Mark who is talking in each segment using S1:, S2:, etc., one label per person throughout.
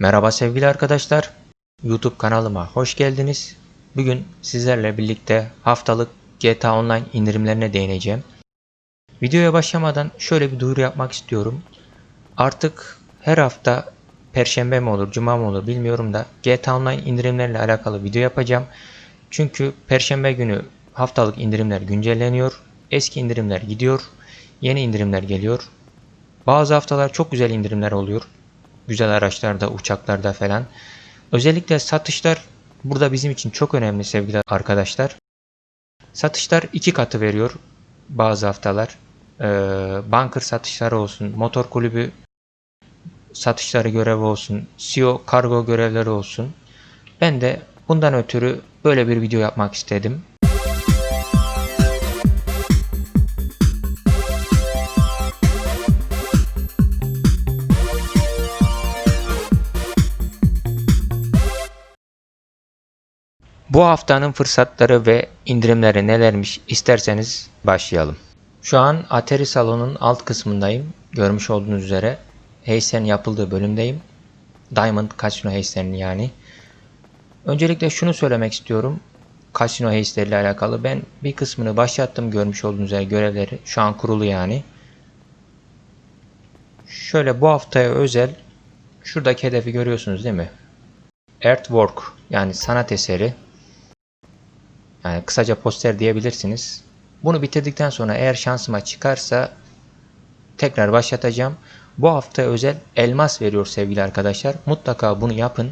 S1: Merhaba sevgili arkadaşlar. YouTube kanalıma hoş geldiniz. Bugün sizlerle birlikte haftalık GTA Online indirimlerine değineceğim. Videoya başlamadan şöyle bir duyuru yapmak istiyorum. Artık her hafta Perşembe mi olur, Cuma mı olur bilmiyorum da GTA Online indirimlerle alakalı video yapacağım. Çünkü Perşembe günü haftalık indirimler güncelleniyor. Eski indirimler gidiyor. Yeni indirimler geliyor. Bazı haftalar çok güzel indirimler oluyor. Güzel araçlarda, uçaklarda falan. Özellikle satışlar burada bizim için çok önemli sevgili arkadaşlar. Satışlar iki katı veriyor bazı haftalar. Ee, bunker satışları olsun, motor kulübü satışları görevi olsun, CEO kargo görevleri olsun. Ben de bundan ötürü böyle bir video yapmak istedim. Bu haftanın fırsatları ve indirimleri nelermiş isterseniz başlayalım. Şu an Atari salonun alt kısmındayım. Görmüş olduğunuz üzere Heys'lerin yapıldığı bölümdeyim. Diamond Casino Heys'lerin yani. Öncelikle şunu söylemek istiyorum. Casino Heys'leriyle alakalı. Ben bir kısmını başlattım görmüş olduğunuz üzere görevleri. Şu an kurulu yani. Şöyle bu haftaya özel şuradaki hedefi görüyorsunuz değil mi? Artwork yani sanat eseri yani kısaca poster diyebilirsiniz. Bunu bitirdikten sonra eğer şansıma çıkarsa tekrar başlatacağım. Bu hafta özel elmas veriyor sevgili arkadaşlar. Mutlaka bunu yapın.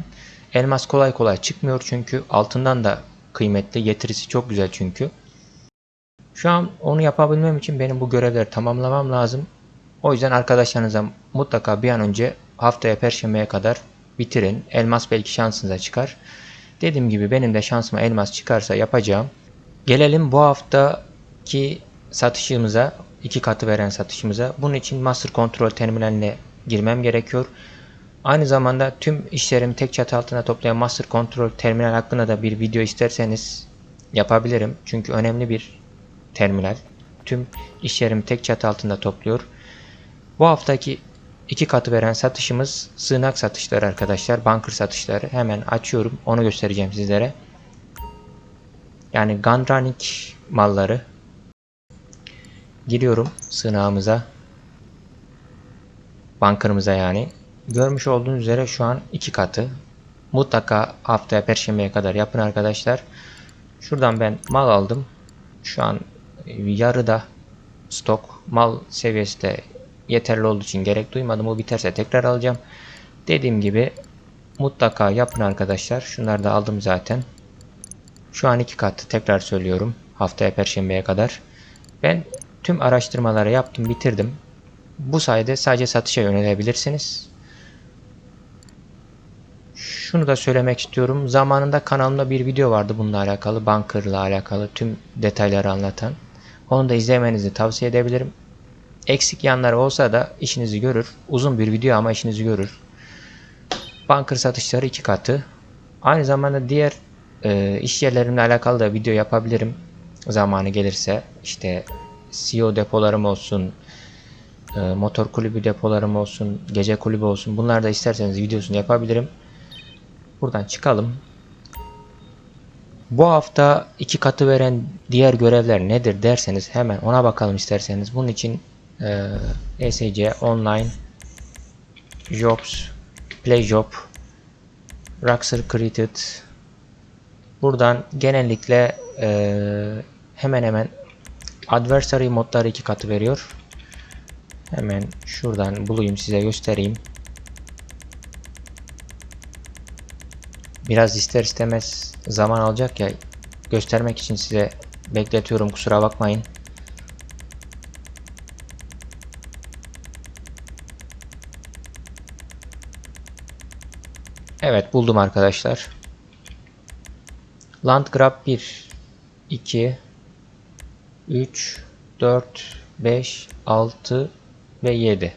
S1: Elmas kolay kolay çıkmıyor çünkü altından da kıymetli. Getirisi çok güzel çünkü. Şu an onu yapabilmem için benim bu görevleri tamamlamam lazım. O yüzden arkadaşlarınıza mutlaka bir an önce haftaya perşembeye kadar bitirin. Elmas belki şansınıza çıkar. Dediğim gibi benim de şansıma elmas çıkarsa yapacağım. Gelelim bu haftaki satışımıza, iki katı veren satışımıza. Bunun için Master Control terminaline girmem gerekiyor. Aynı zamanda tüm işlerimi tek çatı altına toplayan Master Control terminal hakkında da bir video isterseniz yapabilirim. Çünkü önemli bir terminal. Tüm işlerimi tek çatı altında topluyor. Bu haftaki iki katı veren satışımız sığınak satışları arkadaşlar. Bunker satışları. Hemen açıyorum. Onu göstereceğim sizlere. Yani Gandranik malları. Giriyorum sığınağımıza. Bunker'ımıza yani. Görmüş olduğunuz üzere şu an iki katı. Mutlaka haftaya perşembeye kadar yapın arkadaşlar. Şuradan ben mal aldım. Şu an yarıda stok mal seviyesi de yeterli olduğu için gerek duymadım. O biterse tekrar alacağım. Dediğim gibi mutlaka yapın arkadaşlar. Şunları da aldım zaten. Şu an iki katı tekrar söylüyorum. Haftaya perşembeye kadar. Ben tüm araştırmaları yaptım bitirdim. Bu sayede sadece satışa yönelebilirsiniz. Şunu da söylemek istiyorum. Zamanında kanalımda bir video vardı bununla alakalı. Bunker'la alakalı tüm detayları anlatan. Onu da izlemenizi tavsiye edebilirim. Eksik yanları olsa da işinizi görür. Uzun bir video ama işinizi görür. Bunker satışları iki katı. Aynı zamanda diğer e, iş yerlerimle alakalı da video yapabilirim. Zamanı gelirse. İşte CEO depolarım olsun. E, motor kulübü depolarım olsun. Gece kulübü olsun. Bunlar da isterseniz videosunu yapabilirim. Buradan çıkalım. Bu hafta iki katı veren diğer görevler nedir derseniz hemen ona bakalım isterseniz. Bunun için e, ESC Online Jobs Play Job Rockstar Created Buradan genellikle e, hemen hemen Adversary modları iki katı veriyor. Hemen şuradan bulayım size göstereyim. Biraz ister istemez zaman alacak ya göstermek için size bekletiyorum kusura bakmayın. Evet buldum arkadaşlar. Landgrab 1 2 3 4 5 6 ve 7.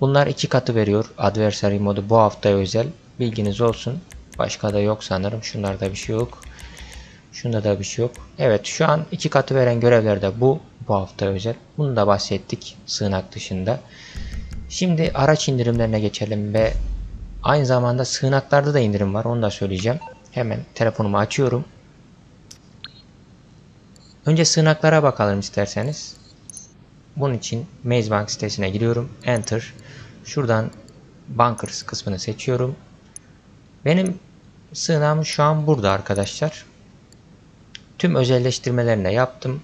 S1: Bunlar iki katı veriyor adversary modu bu haftaya özel. Bilginiz olsun. Başka da yok sanırım. Şunlarda bir şey yok. Şunda da bir şey yok. Evet şu an iki katı veren görevler de bu. Bu hafta özel. Bunu da bahsettik sığınak dışında. Şimdi araç indirimlerine geçelim ve Aynı zamanda sığınaklarda da indirim var. Onu da söyleyeceğim. Hemen telefonumu açıyorum. Önce sığınaklara bakalım isterseniz. Bunun için Maze Bank sitesine giriyorum. Enter. Şuradan Bankers kısmını seçiyorum. Benim sığınağım şu an burada arkadaşlar. Tüm özelleştirmelerini yaptım.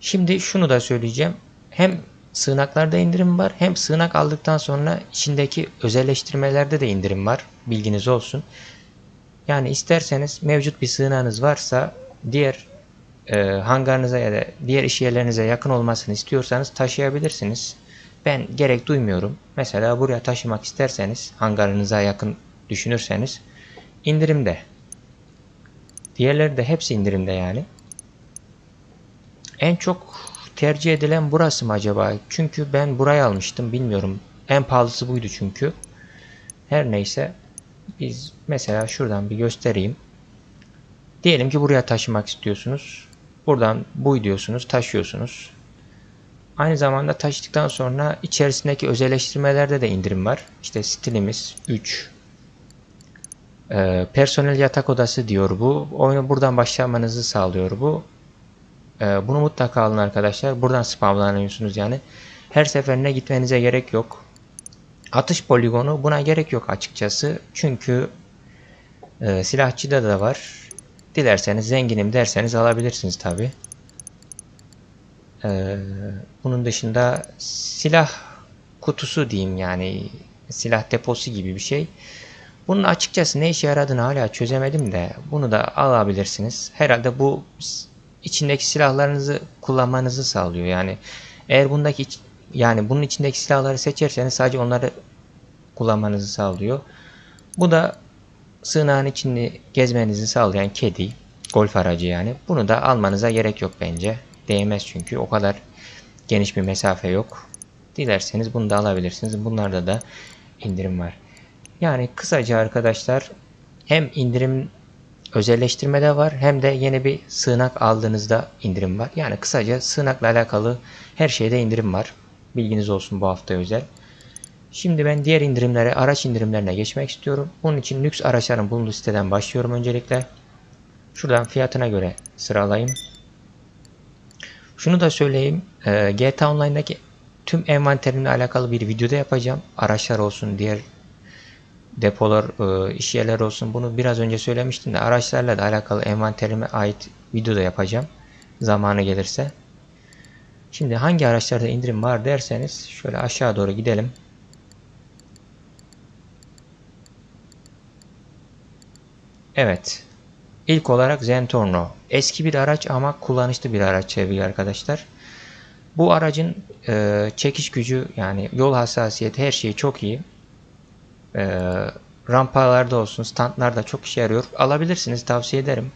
S1: Şimdi şunu da söyleyeceğim. Hem sığınaklarda indirim var hem sığınak aldıktan sonra içindeki özelleştirmelerde de indirim var. Bilginiz olsun. Yani isterseniz mevcut bir sığınağınız varsa diğer e, hangarınıza ya da diğer iş yerlerinize yakın olmasını istiyorsanız taşıyabilirsiniz. Ben gerek duymuyorum. Mesela buraya taşımak isterseniz hangarınıza yakın düşünürseniz indirimde. Diğerleri de hepsi indirimde yani. En çok tercih edilen burası mı acaba? Çünkü ben burayı almıştım. Bilmiyorum. En pahalısı buydu çünkü. Her neyse. Biz mesela şuradan bir göstereyim. Diyelim ki buraya taşımak istiyorsunuz. Buradan buy diyorsunuz. Taşıyorsunuz. Aynı zamanda taşıdıktan sonra içerisindeki özelleştirmelerde de indirim var. İşte stilimiz 3. Ee, personel yatak odası diyor bu. Oyunu buradan başlamanızı sağlıyor bu. Ee, bunu mutlaka alın arkadaşlar. Buradan spamlanıyorsunuz yani. Her seferine gitmenize gerek yok. Atış poligonu buna gerek yok açıkçası. Çünkü e, silahçıda da var. Dilerseniz zenginim derseniz alabilirsiniz tabi. Ee, bunun dışında silah kutusu diyeyim yani silah deposu gibi bir şey. Bunun açıkçası ne işe yaradığını hala çözemedim de bunu da alabilirsiniz. Herhalde bu içindeki silahlarınızı kullanmanızı sağlıyor. Yani eğer bundaki yani bunun içindeki silahları seçerseniz sadece onları kullanmanızı sağlıyor. Bu da sığınağın içini gezmenizi sağlayan kedi, golf aracı yani. Bunu da almanıza gerek yok bence. Değmez çünkü o kadar geniş bir mesafe yok. Dilerseniz bunu da alabilirsiniz. Bunlarda da indirim var. Yani kısaca arkadaşlar hem indirim özelleştirmede var hem de yeni bir sığınak aldığınızda indirim var. Yani kısaca sığınakla alakalı her şeyde indirim var. Bilginiz olsun bu hafta özel. Şimdi ben diğer indirimlere, araç indirimlerine geçmek istiyorum. Bunun için lüks araçların bulunduğu siteden başlıyorum öncelikle. Şuradan fiyatına göre sıralayayım. Şunu da söyleyeyim. Ee, GTA Online'daki tüm envanterimle alakalı bir videoda yapacağım. Araçlar olsun, diğer depolar, e, iş yerleri olsun. Bunu biraz önce söylemiştim de araçlarla da alakalı envanterime ait videoda yapacağım. Zamanı gelirse. Şimdi hangi araçlarda indirim var derseniz şöyle aşağı doğru gidelim. Evet. İlk olarak Zentorno. Eski bir araç ama kullanışlı bir araç sevgili arkadaşlar. Bu aracın e, çekiş gücü yani yol hassasiyeti her şeyi çok iyi. E, rampalarda olsun standlarda çok işe yarıyor. Alabilirsiniz tavsiye ederim.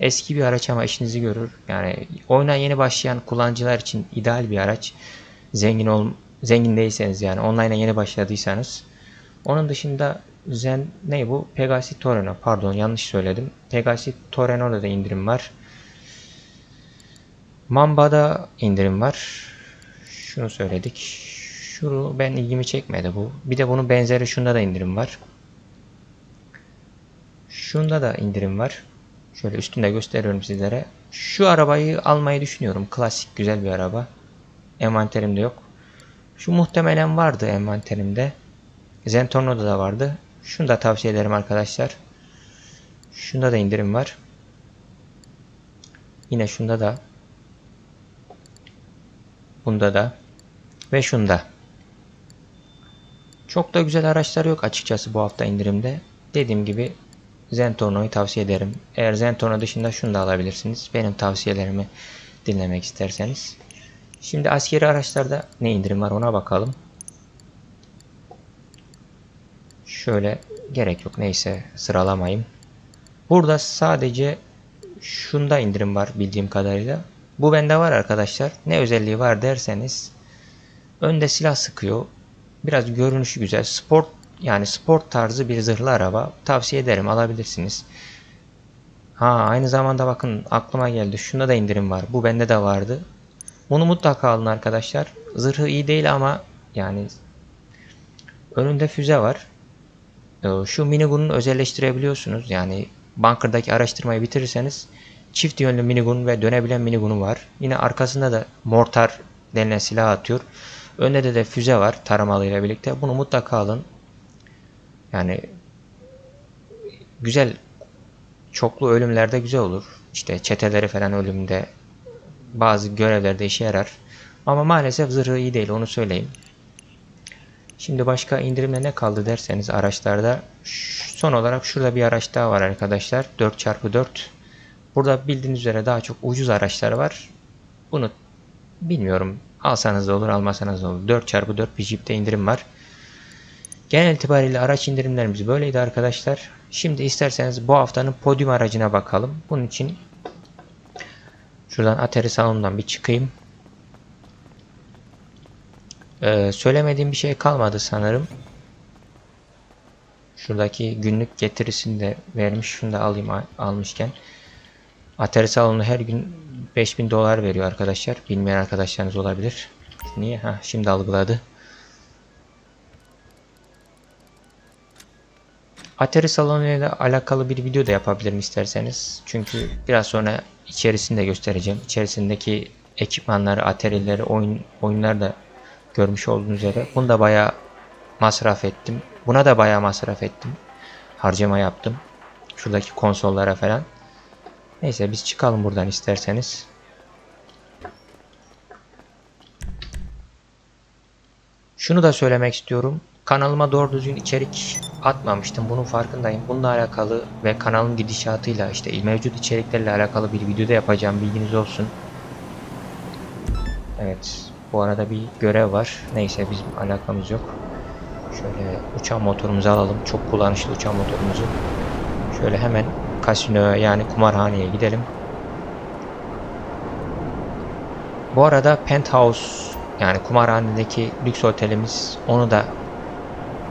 S1: Eski bir araç ama işinizi görür. Yani oyuna yeni başlayan kullanıcılar için ideal bir araç. Zengin ol zengin değilseniz yani online'a yeni başladıysanız. Onun dışında Zen ne bu? Pegasi Torreno. Pardon yanlış söyledim. Pegasi Torreno'da da indirim var. Mamba'da indirim var. Şunu söyledik. Şunu ben ilgimi çekmedi bu. Bir de bunun benzeri şunda da indirim var. Şunda da indirim var. Şöyle üstünde gösteriyorum sizlere. Şu arabayı almayı düşünüyorum. Klasik güzel bir araba. Envanterimde yok. Şu muhtemelen vardı envanterimde. Zentorno'da da vardı. Şunu da tavsiye ederim arkadaşlar. Şunda da indirim var. Yine şunda da. Bunda da. Ve şunda. Çok da güzel araçlar yok açıkçası bu hafta indirimde. Dediğim gibi Zentorno'yu tavsiye ederim. Eğer Zentorno dışında şunu da alabilirsiniz. Benim tavsiyelerimi dinlemek isterseniz. Şimdi askeri araçlarda ne indirim var ona bakalım. Şöyle gerek yok neyse sıralamayayım. Burada sadece şunda indirim var bildiğim kadarıyla. Bu bende var arkadaşlar. Ne özelliği var derseniz önde silah sıkıyor. Biraz görünüşü güzel. Sport yani sport tarzı bir zırhlı araba. Tavsiye ederim alabilirsiniz. Ha aynı zamanda bakın aklıma geldi. Şunda da indirim var. Bu bende de vardı. Bunu mutlaka alın arkadaşlar. Zırhı iyi değil ama yani Önünde füze var. Ee, Şu minigun'u özelleştirebiliyorsunuz. Yani bunker'daki araştırmayı bitirirseniz çift yönlü minigun ve dönebilen minigunu var. Yine arkasında da mortar denilen silah atıyor. Önde de de füze var taramalıyla birlikte. Bunu mutlaka alın. Yani güzel çoklu ölümlerde güzel olur. İşte çeteleri falan ölümde bazı görevlerde işe yarar. Ama maalesef zırhı iyi değil onu söyleyeyim. Şimdi başka indirimde ne kaldı derseniz araçlarda son olarak şurada bir araç daha var arkadaşlar. 4x4. Burada bildiğiniz üzere daha çok ucuz araçlar var. Bunu bilmiyorum. Alsanız da olur almasanız da olur. 4x4 bir Jeep'te indirim var. Genel itibariyle araç indirimlerimiz böyleydi arkadaşlar. Şimdi isterseniz bu haftanın podyum aracına bakalım. Bunun için şuradan Atari salonundan bir çıkayım. Ee, söylemediğim bir şey kalmadı sanırım. Şuradaki günlük getirisini de vermiş. Şunu da alayım al- almışken. Atari salonu her gün 5000 dolar veriyor arkadaşlar. Bilmeyen arkadaşlarınız olabilir. Niye? Ha, şimdi algıladı. Atari salonu ile alakalı bir video da yapabilirim isterseniz. Çünkü biraz sonra içerisini de göstereceğim. İçerisindeki ekipmanları, Atari'leri, oyun, oyunlar da görmüş olduğunuz üzere. Bunu da bayağı masraf ettim. Buna da bayağı masraf ettim. Harcama yaptım. Şuradaki konsollara falan. Neyse biz çıkalım buradan isterseniz. Şunu da söylemek istiyorum. Kanalıma doğru düzgün içerik atmamıştım. Bunun farkındayım. Bununla alakalı ve kanalın gidişatıyla işte mevcut içeriklerle alakalı bir videoda yapacağım. Bilginiz olsun. Evet. Bu arada bir görev var. Neyse bizim alakamız yok. Şöyle uçan motorumuzu alalım. Çok kullanışlı uçan motorumuzu. Şöyle hemen kasinoya yani kumarhaneye gidelim. Bu arada Penthouse yani kumarhanedeki lüks otelimiz onu da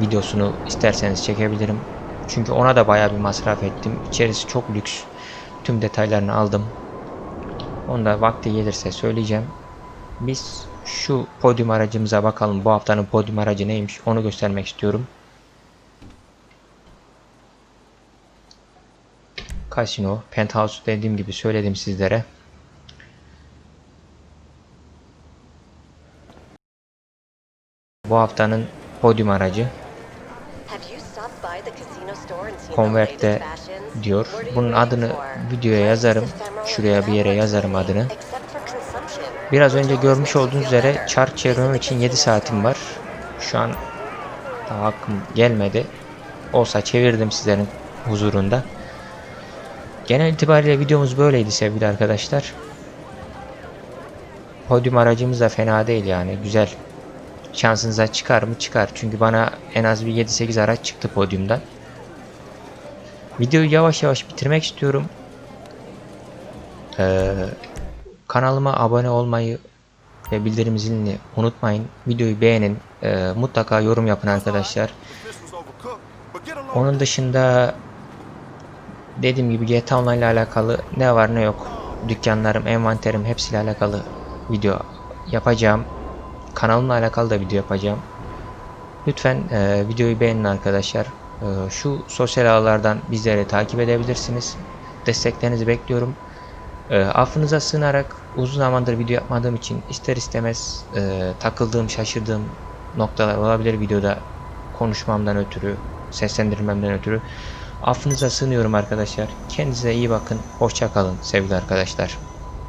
S1: videosunu isterseniz çekebilirim. Çünkü ona da bayağı bir masraf ettim. İçerisi çok lüks. Tüm detaylarını aldım. Onu da vakti gelirse söyleyeceğim. Biz şu podyum aracımıza bakalım. Bu haftanın podyum aracı neymiş onu göstermek istiyorum. Casino, Penthouse dediğim gibi söyledim sizlere. Bu haftanın podyum aracı
S2: Convert'te
S1: diyor. Bunun adını videoya yazarım. Şuraya bir yere yazarım adını. Biraz önce görmüş olduğunuz üzere çark çevirmem için 7 saatim var. Şu an daha hakkım gelmedi. Olsa çevirdim sizlerin huzurunda. Genel itibariyle videomuz böyleydi sevgili arkadaşlar. Podyum aracımız da fena değil yani güzel. Şansınıza çıkar mı? Çıkar. Çünkü bana en az bir 7-8 araç çıktı podyumdan. Videoyu yavaş yavaş bitirmek istiyorum. Ee, kanalıma abone olmayı ve bildirim zilini unutmayın. Videoyu beğenin. Ee, mutlaka yorum yapın arkadaşlar. Onun dışında dediğim gibi GTA Online ile alakalı ne var ne yok. Dükkanlarım, envanterim hepsiyle alakalı video yapacağım. Kanalımla alakalı da video yapacağım. Lütfen e, videoyu beğenin arkadaşlar. E, şu sosyal ağlardan bizleri takip edebilirsiniz. Desteklerinizi bekliyorum. E, affınıza sığınarak uzun zamandır video yapmadığım için ister istemez e, takıldığım, şaşırdığım noktalar olabilir videoda konuşmamdan ötürü, seslendirmemden ötürü. Affınıza sığınıyorum arkadaşlar. Kendinize iyi bakın. Hoşça kalın sevgili arkadaşlar.